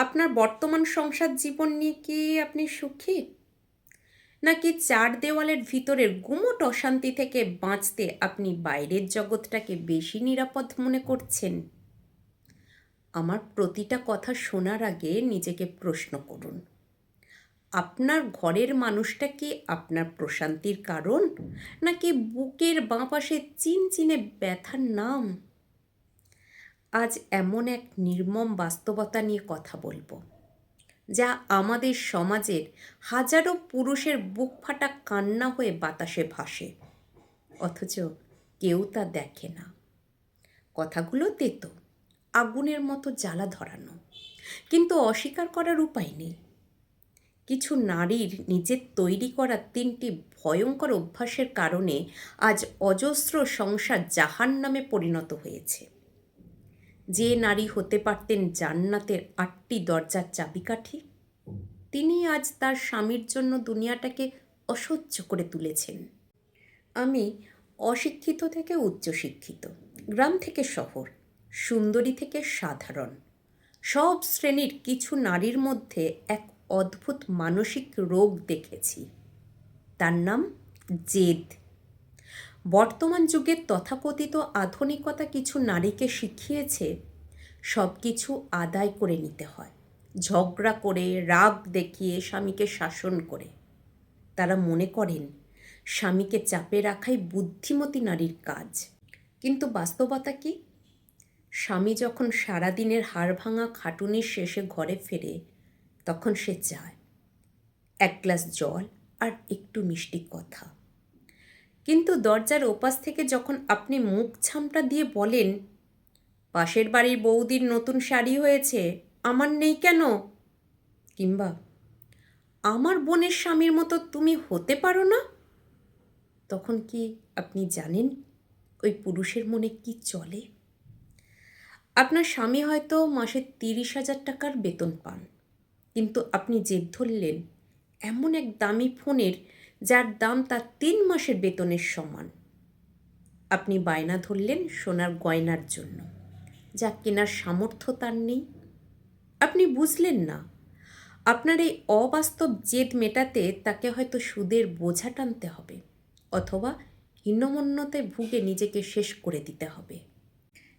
আপনার বর্তমান সংসার জীবন নিয়ে কি আপনি সুখী? নাকি চার দেওয়ালের ভিতরের গুমট অশান্তি থেকে বাঁচতে আপনি বাইরের জগৎটাকে বেশি নিরাপদ মনে করছেন? আমার প্রতিটা কথা শোনার আগে নিজেকে প্রশ্ন করুন। আপনার ঘরের মানুষটা কি আপনার প্রশান্তির কারণ? নাকি বুকের বাঁ পাশে চিনচিনে ব্যথার নাম? আজ এমন এক নির্মম বাস্তবতা নিয়ে কথা বলব, যা আমাদের সমাজের হাজারো পুরুষের বুক ফাটা কান্না হয়ে বাতাসে ভাসে। অথচ কেউ তা দেখে না। কথাগুলো তেতো, আগুনের মতো জ্বালা ধরানো, কিন্তু অস্বীকার করার উপায় নেই। কিছু নারীর নিজের তৈরি করা তিনটি ভয়ঙ্কর অভ্যাসের কারণে আজ অজস্র সংসার জাহান নামে পরিণত হয়েছে। যে নারী হতে পারতেন জান্নাতের আটটি দরজার চাবিকাঠি, তিনি আজ তার স্বামীর জন্য দুনিয়াটাকে অসহ্য করে তুলেছেন। আমি অশিক্ষিত থেকে উচ্চশিক্ষিত, গ্রাম থেকে শহর, সুন্দরী থেকে সাধারণ, সব শ্রেণির কিছু নারীর মধ্যে এক অদ্ভুত মানসিক রোগ দেখেছি। তার নাম জেদ। বর্তমান যুগের তথাকথিত আধুনিকতা কিছু নারীকে শিখিয়েছে সব কিছু আদায় করে নিতে হয়। ঝগড়া করে, রাগ দেখিয়ে স্বামীকে শাসন করে। তারা মনে করেন, স্বামীকে চাপে রাখাই বুদ্ধিমতী নারীর কাজ। কিন্তু বাস্তবতা কি? স্বামী যখন সারাদিনের হাড় ভাঙা খাটুনির শেষে ঘরে ফেরে, তখন সে চায়, এক গ্লাস জল আর একটু মিষ্টি কথা। কিন্তু দরজার ওপাশ থেকে যখন আপনি মুখ ছামটা দিয়ে বলেন, পাশের বাড়ির বৌদির নতুন শাড়ি হয়েছে, আমার নেই কেন? কিংবা, আমার বোনের স্বামীর মতো তুমি হতে পারো না? তখন কি আপনি জানেন ওই পুরুষের মনে কি চলে? আপনার স্বামী হয়তো মাসে তিরিশ হাজার টাকার বেতন পান, কিন্তু আপনি জেদ ধরলেন, এমন এক দামি ফোনের যার দাম তার তিন মাসের বেতনের সমান। আপনি বায়না ধরলেন সোনার গয়নার জন্য। যা কেনার সামর্থ্য তার নেই। আপনি বুঝলেন না, আপনার এই অবাস্তব জেদ মেটাতে তাকে হয়তো সুদের বোঝা টানতে হবে, অথবা হীনমন্যতায় ভুগে নিজেকে শেষ করে দিতে হবে।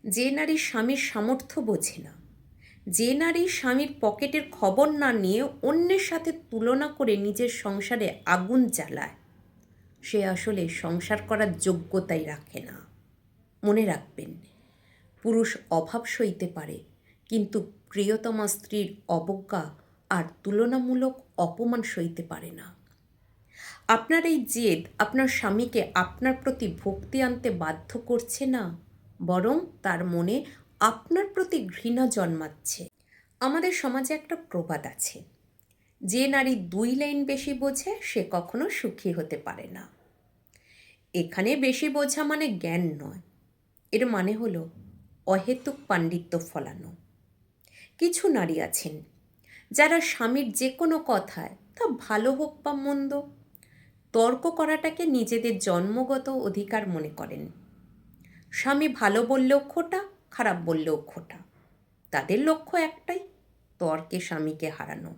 যে নারী স্বামীর সামর্থ্য বোঝে না যে নারী স্বামীর পকেটের খবর না নিয়ে অন্যের সাথে তুলনা করে নিজের সংসারে আগুন জ্বালায়, সে আসলে সংসার করার যোগ্যতাই রাখে না। মনে রাখবেন, পুরুষ অভাব সইতে পারে, কিন্তু প্রিয়তমা স্ত্রীর অবজ্ঞা আর তুলনামূলক অপমান সইতে পারে না। আপনার এই জেদ আপনার স্বামীকে আপনার প্রতি ভক্তি আনতে বাধ্য করছে না, বরং তার মনে আপনার প্রতি ঘৃণা জন্মাচ্ছে। আমাদের সমাজে একটা প্রবাদ আছে। যে নারী দুই লাইন বেশি বোঝে, সে কখনো সুখী হতে পারে না। এখানে বেশি বোঝা মানে জ্ঞান নয়। এর মানে হলো অহেতুক পাণ্ডিত্য ফলানো। কিছু নারী আছেন, যারা স্বামীর যে কোনো কথায়, তা ভালো হোক বা মন্দ, তর্ক করাটাকে নিজেদের জন্মগত অধিকার মনে করেন। স্বামী ভালো বললেও খোটা খারাপ বললেও খোটা তাদের লক্ষ্য একটাই, তর্কে স্বামীকে হারানো।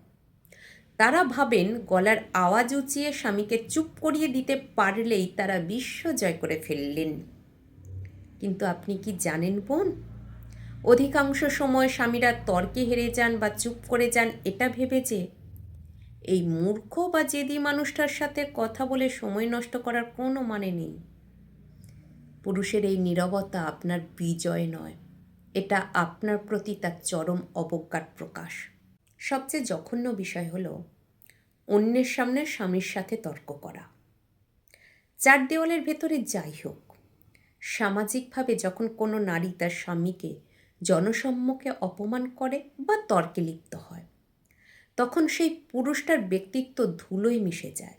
তারা ভাবেন, গলার আওয়াজ উঁচিয়ে স্বামীকে চুপ করিয়ে দিতে পারলেই তারা বিশ্ব জয় করে ফেললেন। কিন্তু আপনি কি জানেন বোন? অধিকাংশ সময় স্বামীরা তর্কে হেরে যান বা চুপ করে যান, এটা ভেবে যে এই মূর্খ বা জেদি মানুষটার সাথে কথা বলে সময় নষ্ট করার কোনো মানে নেই। পুরুষের এই নীরবতা আপনার বিজয় নয়। এটা আপনার প্রতি তার চরম অবজ্ঞার প্রকাশ। সবচেয়ে জঘন্য বিষয় হলো, অন্যের সামনে স্বামীর সাথে তর্ক করা। চার দেওয়ালের ভেতরে যাই হোক, সামাজিকভাবে যখন কোনো নারী তার স্বামীকে জনসম্মুখে অপমান করে বা তর্কে লিপ্ত হয়, তখন সেই পুরুষটার ব্যক্তিত্ব ধুলোয় মিশে যায়।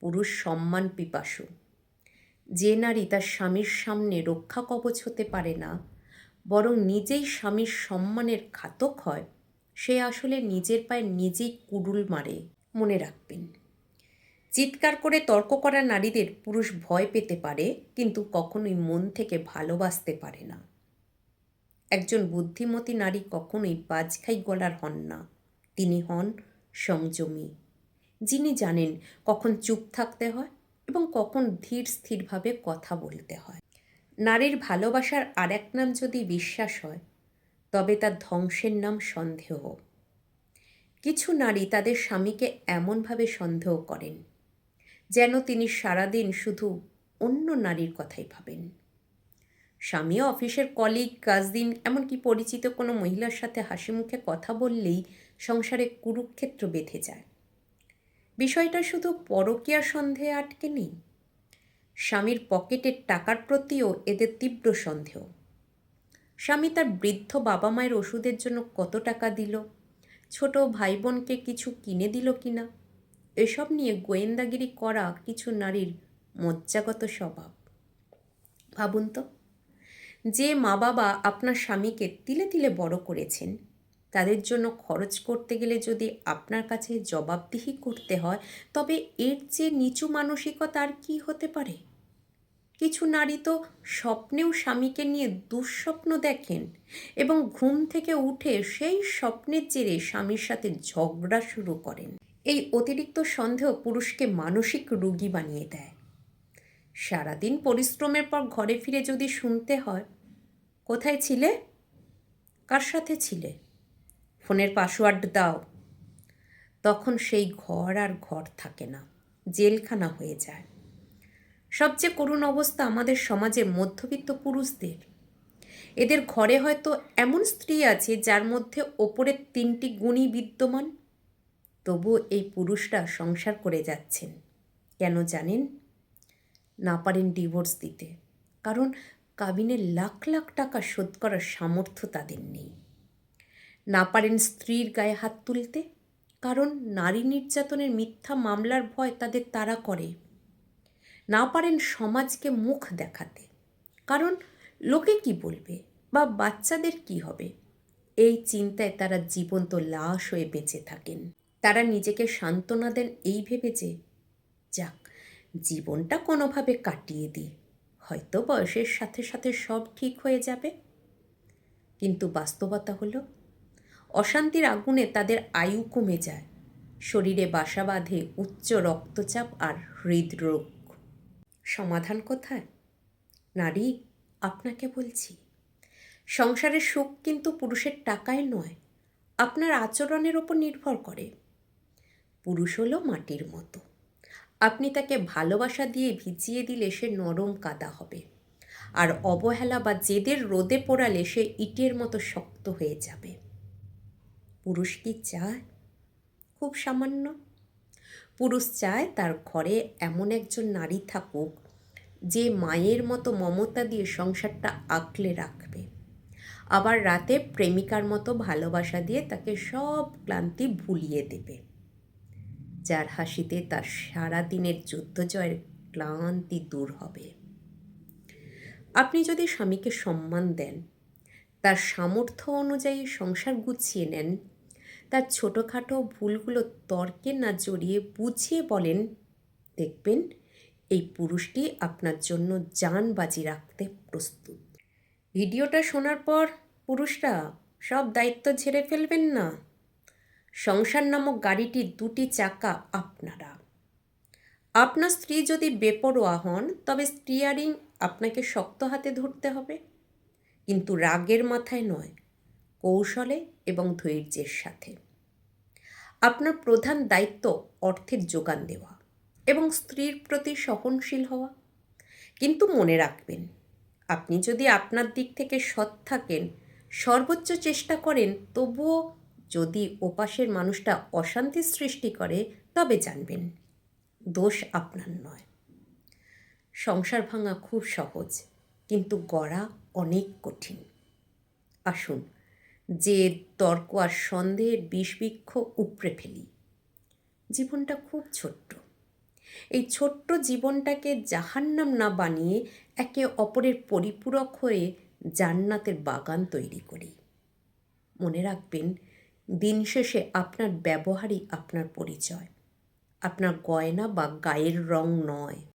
পুরুষ সম্মান পিপাসু। যে নারী তার স্বামীর সামনে রক্ষা কবচ হতে পারে না বরং নিজেই স্বামীর সম্মানের ঘাতক হয়, সে আসলে নিজের পায়ে নিজেই কুড়ুল মারে, মনে রাখবেন। চিৎকার করে তর্ক করা নারীদের পুরুষ ভয় পেতে পারে, কিন্তু কখনোই মন থেকে ভালোবাসতে পারে না। একজন বুদ্ধিমতী নারী কখনোই বাজখাই গলার হন না। তিনি হন সংযমী যিনি জানেন কখন চুপ থাকতে হয় এবং কখন ধীর স্থিরভাবে কথা বলতে হয়। নারীর ভালোবাসার আর এক নাম যদি বিশ্বাস হয়, তবে তার ধ্বংসের নাম সন্দেহ। কিছু নারী তাদের স্বামীকে এমনভাবে সন্দেহ করেন, যেন তিনি সারাদিন শুধু অন্য নারীর কথাই ভাবেন। স্বামী অফিসের কলিগ কাজদিন এমনকি পরিচিত কোনো মহিলার সাথে হাসি মুখে কথা বললেই সংসারে কুরুক্ষেত্র বেঁধে যায়। বিষয়টা শুধু পরকীয়া সন্দেহে আটকে নেই। স্বামীর পকেটের টাকার প্রতিও এদের তীব্র সন্দেহ। স্বামী তার বৃদ্ধ বাবা মায়ের ওষুধের জন্য কত টাকা দিল? ছোট ভাই বোনকে কিছু কিনে দিল কি না এসব নিয়ে গোয়েন্দাগিরি করা কিছু নারীর মজ্জাগত স্বভাব। ভাবুন তো, যে মা বাবা আপনার স্বামীকে তিলে তিলে বড় করেছেন, তাদের জন্য খরচ করতে গেলে যদি আপনার কাছে জবাবদিহি করতে হয়, তবে এর চেয়ে নিচু মানসিকতা আর কি হতে পারে? কিছু নারী তো স্বপ্নেও স্বামীকে নিয়ে দুঃস্বপ্ন দেখেন এবং ঘুম থেকে উঠে সেই স্বপ্নের জেরে স্বামীর সাথে ঝগড়া শুরু করেন। এই অতিরিক্ত সন্দেহ পুরুষকে মানসিক রুগী বানিয়ে দেয়। সারাদিন পরিশ্রমের পর ঘরে ফিরে যদি শুনতে হয়, কোথায় ছিলে? কার সাথে ছিলে? ফোনের পাসওয়ার্ড দাও। তখন সেই ঘর আর ঘর থাকে না, জেলখানা হয়ে যায়। সবচেয়ে করুণ অবস্থা আমাদের সমাজে মধ্যবিত্ত পুরুষদের। এদের ঘরে হয়তো এমন স্ত্রী আছে যার মধ্যে ওপরের তিনটি গুণই বিদ্যমান। তবু এই পুরুষরা সংসার করে যাচ্ছেন। কেন জানেন? না পারেন ডিভোর্স দিতে। কারণ কাবিনের লাখ লাখ টাকা শোধ করার সামর্থ্য তাদের নেই। না পারেন স্ত্রীর গায়ে হাত তুলতে। কারণ নারী নির্যাতনের মিথ্যা মামলার ভয় তাদের তারা করে। না পারেন সমাজকে মুখ দেখাতে। কারণ লোকে কি বলবে বা বাচ্চাদের কি হবে? এই চিন্তায় তারা জীবন্ত লাশ হয়ে বেঁচে থাকেন। তারা নিজেকে সান্ত্বনা দেন এই ভেবে যে, যাক, জীবনটা কোনোভাবে কাটিয়ে দিই। হয়তো বয়সের সাথে সাথে সব ঠিক হয়ে যাবে। কিন্তু বাস্তবতা হলো, অশান্তির আগুনে তাদের আয়ু কমে যায়। শরীরে বাসা বাঁধে উচ্চ রক্তচাপ আর হৃদরোগ। সমাধান কোথায়? নারী, আপনাকে বলছি। সংসারের সুখ কিন্তু পুরুষের টাকায় নয়, আপনার আচরণের ওপর নির্ভর করে। পুরুষ হলো মাটির মতো। আপনি তাকে ভালোবাসা দিয়ে ভিজিয়ে দিলে সে নরম কাদা হবে। আর অবহেলা বা জেদের রোদে পোড়ালে সে ইটের মতো শক্ত হয়ে যাবে। পুরুষ কি চায়? খুব সামান্য। পুরুষ চায় তার ঘরে এমন একজন নারী থাকুক যে মায়ের মতো মমতা দিয়ে সংসারটা আঁকলে রাখবে। আবার রাতে প্রেমিকার মতো ভালোবাসা দিয়ে তাকে সব ক্লান্তি ভুলিয়ে দেবে। যার হাসিতে তার সারা দিনের যুদ্ধ জয়ের ক্লান্তি দূর হবে। আপনি যদি স্বামীকে সম্মান দেন, তার সামর্থ্য অনুযায়ী সংসার গুছিয়ে নেন তার ছোটোখাটো ভুলগুলো তর্কে না জড়িয়ে বুঝিয়ে বলেন, দেখবেন, এই পুরুষটি আপনার জন্য যান বাজি রাখতে প্রস্তুত। ভিডিওটা শোনার পর পুরুষরা সব দায়িত্ব ঝেড়ে ফেলবেন না। সংসার নামক গাড়িটির দুটি চাকা আপনারা। আপনার স্ত্রী যদি বেপরোয়া হন, তবে স্টিয়ারিং আপনাকে শক্ত হাতে ধরতে হবে। কিন্তু রাগের মাথায় নয়। কৌশলে এবং ধৈর্যের সাথে। আপনার প্রধান দায়িত্ব অর্থের যোগান দেওয়া এবং স্ত্রীর প্রতি সহনশীল হওয়া। কিন্তু মনে রাখবেন, আপনি যদি আপনার দিক থেকে সৎ থাকেন, সর্বোচ্চ চেষ্টা করেন, তবুও যদি ওপাশের মানুষটা অশান্তি সৃষ্টি করে, তবে জানবেন, দোষ আপনার নয়। সংসার ভাঙা খুব সহজ, কিন্তু গড়া অনেক কঠিন। আসুন যে তর্ক আর সন্দেহের বিষবৃক্ষ উপড়ে ফেলি। জীবনটা খুব ছোট্ট। এই ছোট্ট জীবনটাকে জাহান্নাম না বানিয়ে একে অপরের পরিপূরক হয়ে জান্নাতের বাগান তৈরি করি। মনে রাখবেন, দিন শেষে আপনার ব্যবহারই আপনার পরিচয়। আপনার গয়না বা গায়ের রং নয়।